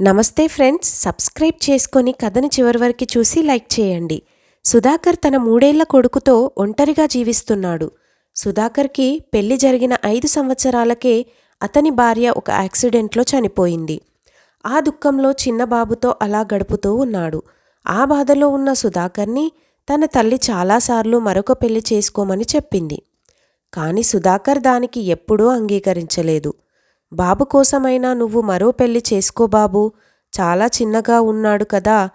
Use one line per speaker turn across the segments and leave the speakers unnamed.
నమస్తే friends subscribe చేసుకొని కథని చివరి వరకు చూసి లైక్ చేయండి. సుధాకర్ తన మూడేళ్ళ కొడుకుతో ఒంటరిగా జీవిస్తున్నాడు. సుధాకర్కి పెళ్ళి జరిగిన ఐదు సంవత్సరాలకే అతని భార్య ఒక యాక్సిడెంట్లో చనిపోయింది. ఆ దుఃఖంలో చిన్న బాబుతో అలా గడుపుతూ ఉన్నాడు. ఆ బాధలో ఉన్న సుధాకర్ని తన తల్లి చాలాసార్లు మరొక పెళ్ళి చేసుకోమని చెప్పింది. కానీ సుధాకర్ దానికి ఎప్పుడూ అంగీకరించలేదు. బాబు కోసమైనా నువ్వు మరో పెళ్ళి చేసుకో బాబు. చాలా చిన్నగా ఉన్నాడు కదా.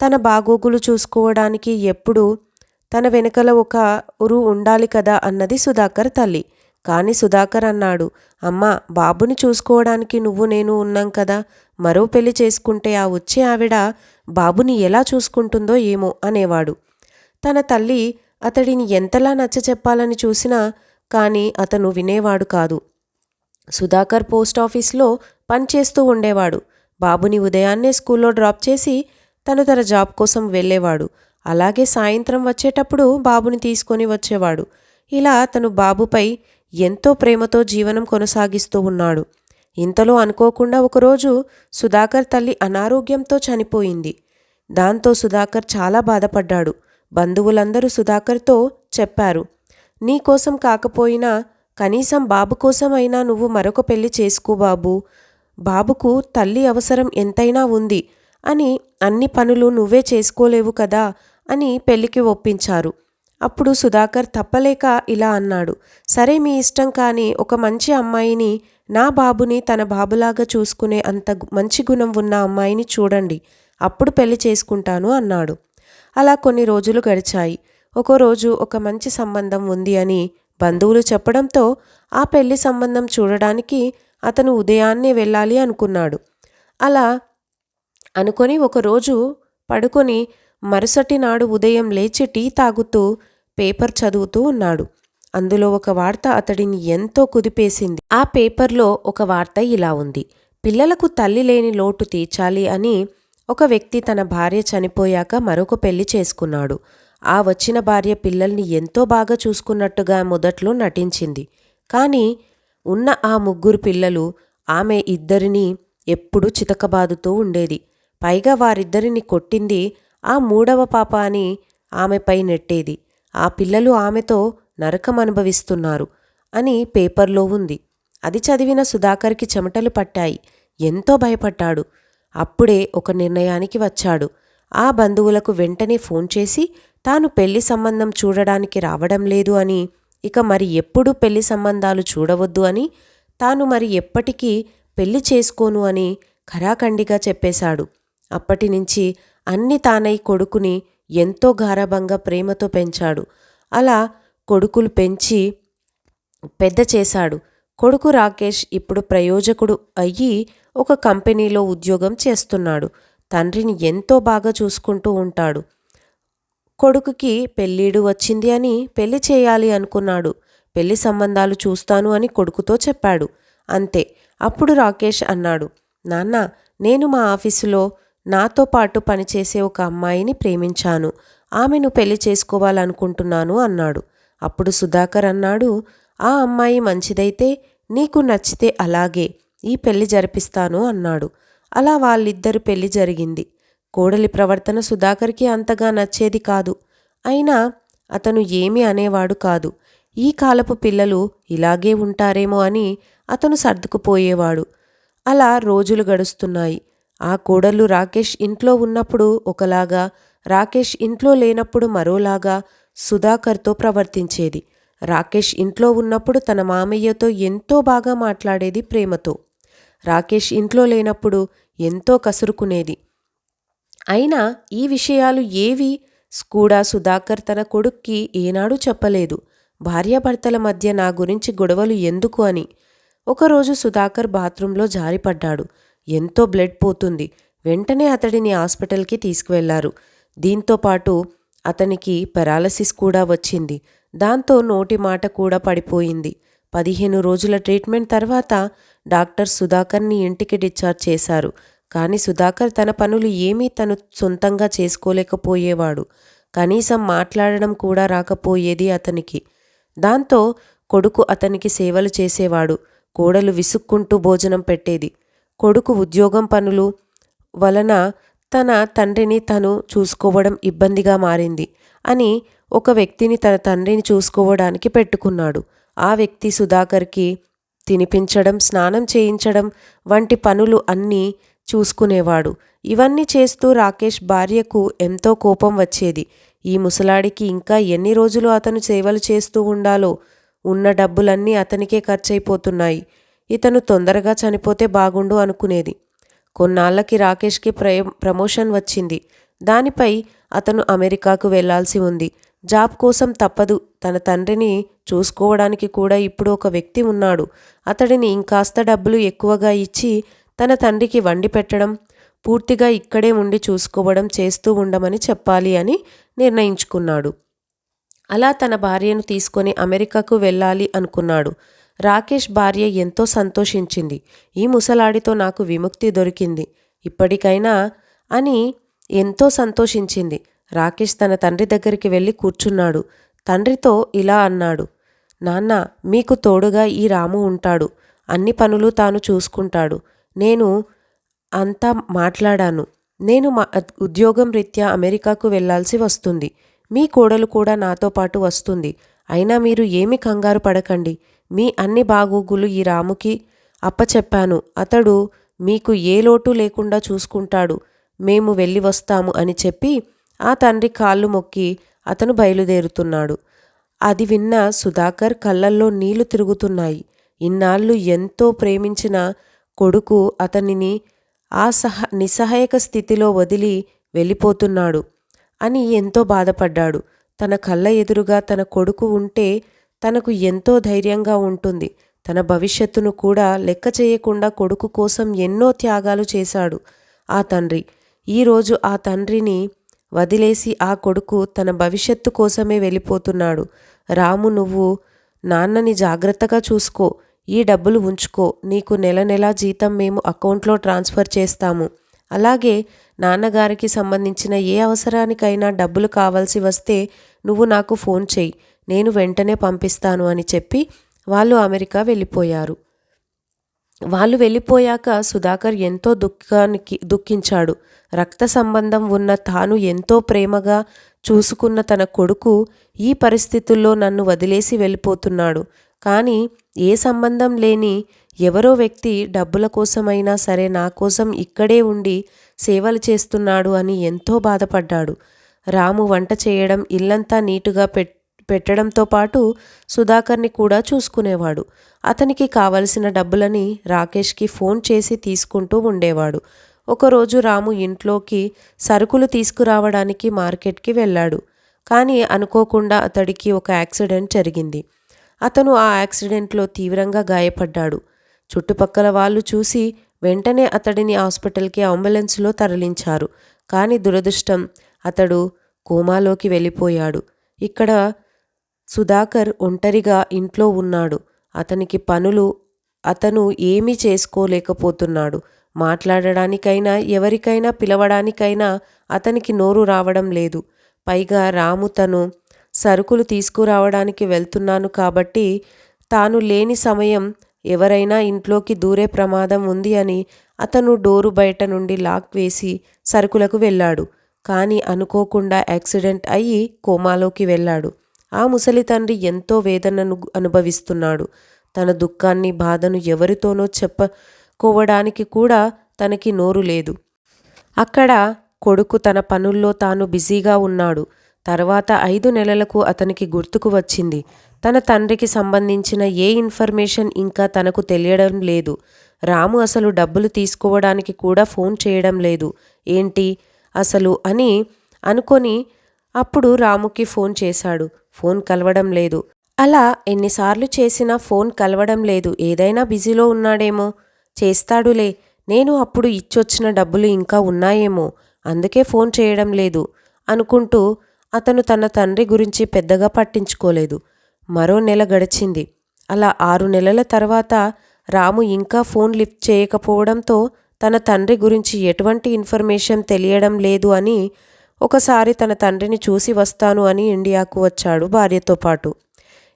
తన బాగోగులు చూసుకోవడానికి ఎప్పుడు తన వెనకల ఒక ఉరు ఉండాలి కదా అన్నది సుధాకర్ తల్లి. కానీ సుధాకర్ అన్నాడు అమ్మా బాబుని చూసుకోవడానికి నువ్వు నేను ఉన్నాం కదా. మరో పెళ్ళి చేసుకుంటే ఆ వచ్చే ఆవిడ బాబుని ఎలా చూసుకుంటుందో ఏమో అనేవాడు. తన తల్లి అతడిని ఎంతలా నచ్చ చెప్పాలని చూసినా కానీ అతను వినేవాడు కాదు. సుధాకర్ పోస్ట్ ఆఫీస్లో పనిచేస్తూ ఉండేవాడు. బాబుని ఉదయాన్నే స్కూల్లో డ్రాప్ చేసి తను తన జాబ్ కోసం వెళ్ళేవాడు. అలాగే సాయంత్రం వచ్చేటప్పుడు బాబుని తీసుకొని వచ్చేవాడు. ఇలా తను బాబుపై ఎంతో ప్రేమతో జీవనం కొనసాగిస్తూ ఉన్నాడు. ఇంతలో అనుకోకుండా ఒకరోజు సుధాకర్ తల్లి అనారోగ్యంతో చనిపోయింది. దాంతో సుధాకర్ చాలా బాధపడ్డాడు. బంధువులందరూ సుధాకర్తో చెప్పారు నీకోసం కాకపోయినా కనీసం బాబు కోసమైనా నువ్వు మరొక పెళ్ళి చేసుకో బాబు. బాబుకు తల్లి అవసరం ఎంతైనా ఉంది అని అన్ని పనులు నువ్వే చేసుకోలేవు కదా అని పెళ్ళికి ఒప్పించారు. అప్పుడు సుధాకర్ తప్పలేక ఇలా అన్నాడు. సరే మీ ఇష్టం కానీ ఒక మంచి అమ్మాయిని నా బాబుని తన బాబులాగా చూసుకునే అంత మంచి గుణం ఉన్న అమ్మాయిని చూడండి అప్పుడు పెళ్ళి చేసుకుంటాను అన్నాడు. అలా కొన్ని రోజులు గడిచాయి. ఒకరోజు ఒక మంచి సంబంధం ఉంది అని బంధువులు చెప్పడంతో ఆ పెళ్ళి సంబంధం చూడడానికి అతను ఉదయాన్నే వెళ్ళాలి అనుకున్నాడు. అలా అనుకొని ఒకరోజు పడుకొని మరుసటి నాడు ఉదయం లేచి టీ తాగుతూ పేపర్ చదువుతూ ఉన్నాడు. అందులో ఒక వార్త అతడిని ఎంతో కుదిపేసింది. ఆ పేపర్లో ఒక వార్త ఇలా ఉంది. పిల్లలకు తల్లి లేని లోటు తీర్చాలి అని ఒక వ్యక్తి తన భార్య చనిపోయాక మరొక పెళ్ళి చేసుకున్నాడు. ఆ వచ్చిన భార్య పిల్లల్ని ఎంతో బాగా చూసుకున్నట్టుగా మొదట్లో నటించింది. కానీ ఉన్న ఆ ముగ్గురు పిల్లలు ఆమె ఇద్దరిని ఎప్పుడూ చితకబాదుతూ ఉండేది. పైగా వారిద్దరిని కొట్టింది ఆ మూడవ పాప అని ఆమెపై నెట్టేది. ఆ పిల్లలు ఆమెతో నరకం అనుభవిస్తున్నారు అని పేపర్లో ఉంది. అది చదివిన సుధాకర్కి చెమటలు పట్టాయి. ఎంతో భయపడ్డాడు. అప్పుడే ఒక నిర్ణయానికి వచ్చాడు. ఆ బంధువులకు వెంటనే ఫోన్ చేసి తాను పెళ్ళి సంబంధం చూడడానికి రావడం లేదు అని ఇక మరి ఎప్పుడూ పెళ్ళి సంబంధాలు చూడవద్దు అని తాను మరి ఎప్పటికీ పెళ్ళి చేసుకోను అని ఖరాఖండిగా చెప్పేశాడు. అప్పటి నుంచి అన్ని తానై కొడుకుని ఎంతో గారభంగా ప్రేమతో పెంచాడు. అలా కొడుకులు పెంచి పెద్ద చేశాడు. కొడుకు రాకేష్ ఇప్పుడు ప్రయోజకుడు అయ్యి ఒక కంపెనీలో ఉద్యోగం చేస్తున్నాడు. తండ్రిని ఎంతో బాగా చూసుకుంటూ ఉంటాడు. కొడుకుకి పెళ్ళీడు వచ్చింది అని పెళ్ళి చేయాలి అనుకున్నాడు. పెళ్ళి సంబంధాలు చూస్తాను అని కొడుకుతో చెప్పాడు. అంతే అప్పుడు రాకేష్ అన్నాడు. నాన్న నేను మా ఆఫీసులో నాతో పాటు పనిచేసే ఒక అమ్మాయిని ప్రేమించాను. ఆమెను పెళ్ళి చేసుకోవాలనుకుంటున్నాను అన్నాడు. అప్పుడు సుధాకర్ అన్నాడు ఆ అమ్మాయి మంచిదైతే నీకు నచ్చితే అలాగే ఈ పెళ్ళి జరిపిస్తాను అన్నాడు. అలా వాళ్ళిద్దరు పెళ్ళి జరిగింది. కోడలి ప్రవర్తన సుధాకర్కి అంతగా నచ్చేది కాదు. అయినా అతను ఏమీ అనేవాడు కాదు. ఈ కాలపు పిల్లలు ఇలాగే ఉంటారేమో అని అతను సర్దుకుపోయేవాడు. అలా రోజులు గడుస్తున్నాయి. ఆ కోడలు రాకేష్ ఇంట్లో ఉన్నప్పుడు ఒకలాగా రాకేష్ ఇంట్లో లేనప్పుడు మరోలాగా సుధాకర్తో ప్రవర్తించేది. రాకేష్ ఇంట్లో ఉన్నప్పుడు తన మామయ్యతో ఎంతో బాగా మాట్లాడేది ప్రేమతో. రాకేష్ ఇంట్లో లేనప్పుడు ఎంతో కసురుకునేది. అయినా ఈ విషయాలు ఏవి? కూడా సుధాకర్ తన కొడుక్కి ఏనాడు చెప్పలేదు. భార్యాభర్తల మధ్య నా గురించి గొడవలు ఎందుకు అని. ఒకరోజు సుధాకర్ బాత్రూంలో జారిపడ్డాడు. ఎంతో బ్లడ్ పోతుంది. వెంటనే అతడిని హాస్పిటల్కి తీసుకువెళ్ళారు. దీంతో పాటు అతనికి పెరాలసిస్ కూడా వచ్చింది. దాంతో నోటి మాట కూడా పడిపోయింది. పదిహేను రోజుల ట్రీట్మెంట్ తర్వాత డాక్టర్ సుధాకర్ని ఇంటికి డిశ్చార్జ్ చేశారు. కానీ సుధాకర్ తన పనులు ఏమీ తను సొంతంగా చేసుకోలేకపోయేవాడు. కనీసం మాట్లాడడం కూడా రాకపోయేది అతనికి. దాంతో కొడుకు అతనికి సేవలు చేసేవాడు. కోడలు విసుక్కుంటూ భోజనం పెట్టేది. కొడుకు ఉద్యోగం పనులు వలన తన తండ్రిని తను చూసుకోవడం ఇబ్బందిగా మారింది అని ఒక వ్యక్తిని తన తండ్రిని చూసుకోవడానికి పెట్టుకున్నాడు. ఆ వ్యక్తి సుధాకర్కి తినిపించడం స్నానం చేయించడం వంటి పనులు అన్నీ చూసుకునేవాడు. ఇవన్నీ చేస్తూ రాకేష్ భార్యకు ఎంతో కోపం వచ్చేది. ఈ ముసలాడికి ఇంకా ఎన్ని రోజులు అతను సేవలు చేస్తూ ఉండాలో ఉన్న డబ్బులన్నీ అతనికే ఖర్చయిపోతున్నాయి ఇతను తొందరగా చనిపోతే బాగుండు అనుకునేది. కొన్నాళ్ళకి రాకేష్కి ప్రయ ప్రమోషన్ వచ్చింది. దానిపై అతను అమెరికాకు వెళ్ళాల్సి ఉంది. జాబ్ కోసం తప్పదు. తన తండ్రిని చూసుకోవడానికి కూడా ఇప్పుడు ఒక వ్యక్తి ఉన్నాడు. అతడిని ఇంకాస్త డబ్బులు ఎక్కువగా ఇచ్చి తన తండ్రికి వండి పెట్టడం పూర్తిగా ఇక్కడే ఉండి చూసుకోవడం చేస్తూ ఉండమని చెప్పాలి అని నిర్ణయించుకున్నాడు. అలా తన భార్యను తీసుకొని అమెరికాకు వెళ్ళాలి అనుకున్నాడు. రాకేష్ భార్య ఎంతో సంతోషించింది. ఈ ముసలాడితో నాకు విముక్తి దొరికింది. ఇప్పటికైనా అని ఎంతో సంతోషించింది. రాకేష్ తన తండ్రి దగ్గరికి వెళ్ళి కూర్చున్నాడు. తండ్రితో ఇలా అన్నాడు నాన్న మీకు తోడుగా ఈ రాము ఉంటాడు. అన్ని పనులు తాను చూసుకుంటాడు. నేను అంతా మాట్లాడాను. నేను మా ఉద్యోగం రీత్యా అమెరికాకు వెళ్ళాల్సి వస్తుంది. మీ కోడలు కూడా నాతో పాటు వస్తుంది. అయినా మీరు ఏమి కంగారు పడకండి. మీ అన్ని బాగోగులు ఈ రాముకి అప్పచెప్పాను. అతడు మీకు ఏ లోటు లేకుండా చూసుకుంటాడు. మేము వెళ్ళి వస్తాము అని చెప్పి ఆ తండ్రి కాళ్ళు మొక్కి అతను బయలుదేరుతున్నాడు. అది విన్న సుధాకర్ కళ్ళల్లో నీళ్ళు తిరుగుతున్నాయి. ఇన్నాళ్ళు ఎంతో ప్రేమించిన కొడుకు అతనిని ఆ సహ నిస్సహాయక స్థితిలో వదిలి వెళ్ళిపోతున్నాడు అని ఎంతో బాధపడ్డాడు. తన కళ్ళ ఎదురుగా తన కొడుకు ఉంటే తనకు ఎంతో ధైర్యంగా ఉంటుంది. తన భవిష్యత్తును కూడా లెక్క చేయకుండా కొడుకు కోసం ఎన్నో త్యాగాలు చేశాడు ఆ తండ్రి. ఈరోజు ఆ తండ్రిని వదిలేసి ఆ కొడుకు తన భవిష్యత్తు కోసమే వెళ్ళిపోతున్నాడు. రాము నువ్వు నాన్నని జాగ్రత్తగా చూసుకో. ఈ డబ్బులు ఉంచుకో. నీకు నెల నెలా జీతం మేము అకౌంట్లో ట్రాన్స్ఫర్ చేస్తాము. అలాగే నాన్నగారికి సంబంధించిన ఏ అవసరానికైనా డబ్బులు కావాల్సి వస్తే నువ్వు నాకు ఫోన్ చెయ్యి. నేను వెంటనే పంపిస్తాను అని చెప్పి వాళ్ళు అమెరికా వెళ్ళిపోయారు. వాళ్ళు వెళ్ళిపోయాక సుధాకర్ ఎంతో దుఃఖానికి దుఃఖించాడు. రక్త సంబంధం ఉన్న తాను ఎంతో ప్రేమగా చూసుకున్న తన కొడుకు ఈ పరిస్థితుల్లో నన్ను వదిలేసి వెళ్ళిపోతున్నాడు. కానీ ఏ సంబంధం లేని ఎవరో వ్యక్తి డబ్బుల కోసమైనా సరే నా కోసం ఇక్కడే ఉండి సేవలు చేస్తున్నాడు అని ఎంతో బాధపడ్డాడు. రాము వంట చేయడం ఇల్లంతా నీటుగా పెట్ పెట్టడంతో పాటు సుధాకర్ని కూడా చూసుకునేవాడు. అతనికి కావలసిన డబ్బులని రాకేష్కి ఫోన్ చేసి తీసుకుంటూ ఉండేవాడు. ఒకరోజు రాము ఇంట్లోకి సరుకులు తీసుకురావడానికి మార్కెట్కి వెళ్ళాడు. కానీ అనుకోకుండా అతడికి ఒక యాక్సిడెంట్ జరిగింది. అతను ఆ యాక్సిడెంట్లో తీవ్రంగా గాయపడ్డాడు. చుట్టుపక్కల వాళ్ళు చూసి వెంటనే అతడిని హాస్పిటల్కి అంబులెన్స్లో తరలించారు. కానీ దురదృష్టం అతడు కోమాలోకి వెళ్ళిపోయాడు. ఇక్కడ సుధాకర్ ఒంటరిగా ఇంట్లో ఉన్నాడు. అతనికి పనులు అతను ఏమీ చేసుకోలేకపోతున్నాడు. మాట్లాడడానికైనా ఎవరికైనా పిలవడానికైనా అతనికి నోరు రావడం లేదు. పైగా రాము తను సరుకులు తీసుకురావడానికి వెళ్తున్నాను కాబట్టి తాను లేని సమయం ఎవరైనా ఇంట్లోకి దూరే ప్రమాదం ఉంది అని అతను డోరు బయట నుండి లాక్ వేసి సరుకులకు వెళ్ళాడు. కానీ అనుకోకుండా యాక్సిడెంట్ అయ్యి కోమాలోకి వెళ్ళాడు. ఆ ముసలి తండ్రి ఎంతో వేదనను అనుభవిస్తున్నాడు. తన దుఃఖాన్ని బాధను ఎవరితోనో చెప్పుకోవడానికి కూడా తనకి నోరు లేదు. అక్కడ కొడుకు తన పనుల్లో తాను బిజీగా ఉన్నాడు. తర్వాత ఐదు నెలలకు అతనికి గుర్తుకు వచ్చింది. తన తండ్రికి సంబంధించిన ఏ ఇన్ఫర్మేషన్ ఇంకా తనకు తెలియడం లేదు. రాము అసలు డబ్బులు తీసుకోవడానికి కూడా ఫోన్ చేయడం లేదు. ఏంటి? అసలు అని అనుకొని అప్పుడు రాముకి ఫోన్ చేశాడు. ఫోన్ కలవడం లేదు. అలా ఎన్నిసార్లు చేసినా ఫోన్ కలవడం లేదు. ఏదైనా బిజీలో ఉన్నాడేమో. చేస్తాడులే. నేను అప్పుడు ఇచ్చొచ్చిన డబ్బులు ఇంకా ఉన్నాయేమో. అందుకే ఫోన్ చేయడం లేదు. అనుకుంటూ అతను తన తండ్రి గురించి పెద్దగా పట్టించుకోలేదు. మరో నెల గడిచింది. అలా ఆరు నెలల తర్వాత రాము ఇంకా ఫోన్ లిఫ్ట్ చేయకపోవడంతో తన తండ్రి గురించి ఎటువంటి ఇన్ఫర్మేషన్ తెలియడం లేదు అని ఒకసారి తన తండ్రిని చూసి వస్తాను అని ఇండియాకు వచ్చాడు భార్యతో పాటు.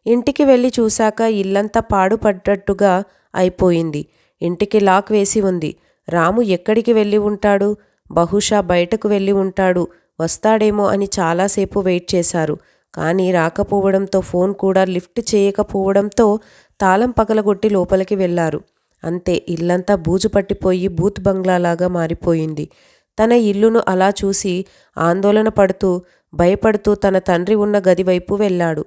ఇంటికి వెళ్ళి చూశాక ఇల్లంతా పాడుపడ్డట్టుగా అయిపోయింది. ఇంటికి లాక్ వేసి ఉంది. రాము ఎక్కడికి వెళ్ళి ఉంటాడు? బహుశా బయటకు వెళ్ళి ఉంటాడు. వస్తాడేమో అని చాలాసేపు వెయిట్ చేశారు. కానీ రాకపోవడంతో ఫోన్ కూడా లిఫ్ట్ చేయకపోవడంతో తాళం పగలగొట్టి లోపలికి వెళ్ళారు. అంతే ఇల్లంతా బూజు పట్టిపోయి బూత్ బంగ్లాలాగా మారిపోయింది. తన ఇల్లును అలా చూసి ఆందోళన పడుతూ భయపడుతూ తన తండ్రి ఉన్న గది వైపు వెళ్ళాడు.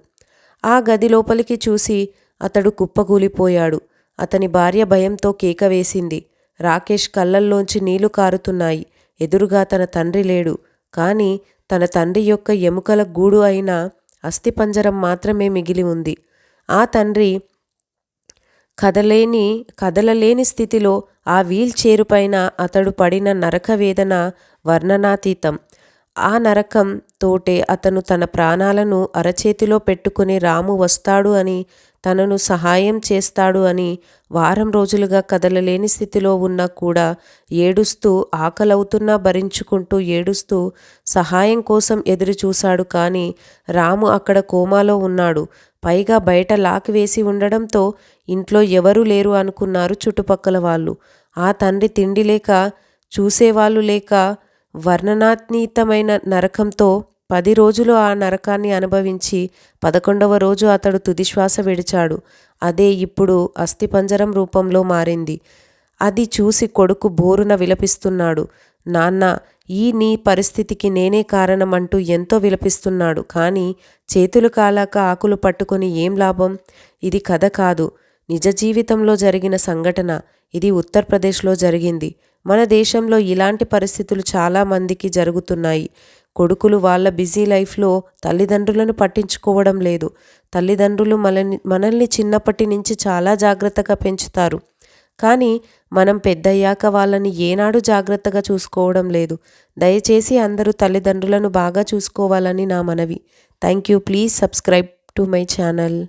ఆ గది లోపలికి చూసి అతడు కుప్పకూలిపోయాడు. అతని భార్య భయంతో కేక వేసింది. రాకేష్ కళ్ళల్లోంచి నీళ్ళు కారుతున్నాయి. ఎదురుగా తన తండ్రి లేడు. కానీ తన తండ్రి యొక్క ఎముకల గూడు అయిన అస్థిపంజరం మాత్రమే మిగిలి ఉంది. ఆ తండ్రి కదలేని కదలలేని స్థితిలో ఆ వీల్ చైరుపైన అతడు పడిన నరక వేదన వర్ణనాతీతం. ఆ నరకం తోటే అతను తన ప్రాణాలను అరచేతిలో పెట్టుకుని రాము వస్తాడు అని తనను సహాయం చేస్తాడు అని వారం రోజులుగా కదలలేని స్థితిలో ఉన్నా కూడా ఏడుస్తూ ఆకలవుతున్నా భరించుకుంటూ ఏడుస్తూ సహాయం కోసం ఎదురు చూశాడు కానీ రాము అక్కడ కోమాలో ఉన్నాడు. పైగా బయట లాక్ వేసి ఉండడంతో ఇంట్లో ఎవరూ లేరు అనుకున్నారు చుట్టుపక్కల వాళ్ళు. ఆ తండ్రి తిండి లేక చూసేవాళ్ళు లేక వర్ణనాత్మీతమైన నరకంతో పది రోజులు ఆ నరకాన్ని అనుభవించి పదకొండవ రోజు అతడు తుదిశ్వాస విడిచాడు. అదే ఇప్పుడు అస్థిపంజరం రూపంలో మారింది. అది చూసి కొడుకు బోరున విలపిస్తున్నాడు. నాన్న ఈ నీ పరిస్థితికి నేనే కారణం అంటూ ఎంతో విలపిస్తున్నాడు. కానీ చేతులు కాలాక ఆకులు పట్టుకొని ఏం లాభం? ఇది కథ కాదు. నిజ జీవితంలో జరిగిన సంఘటన. ఇది ఉత్తరప్రదేశ్లో జరిగింది. మన దేశంలో ఇలాంటి పరిస్థితులు చాలా మందికి జరుగుతున్నాయి. కొడుకులు వాళ్ళ బిజీ లైఫ్లో తల్లిదండ్రులను పట్టించుకోవడం లేదు. తల్లిదండ్రులు మనల్ని మనల్ని చిన్నప్పటి నుంచి చాలా జాగ్రత్తగా పెంచుతారు. కానీ మనం పెద్దయ్యాక వాళ్ళని ఏనాడు జాగ్రత్తగా చూసుకోవడం లేదు. దయచేసి అందరూ తల్లిదండ్రులను బాగా చూసుకోవాలని నా మనవి. Thank you. Please subscribe to my channel.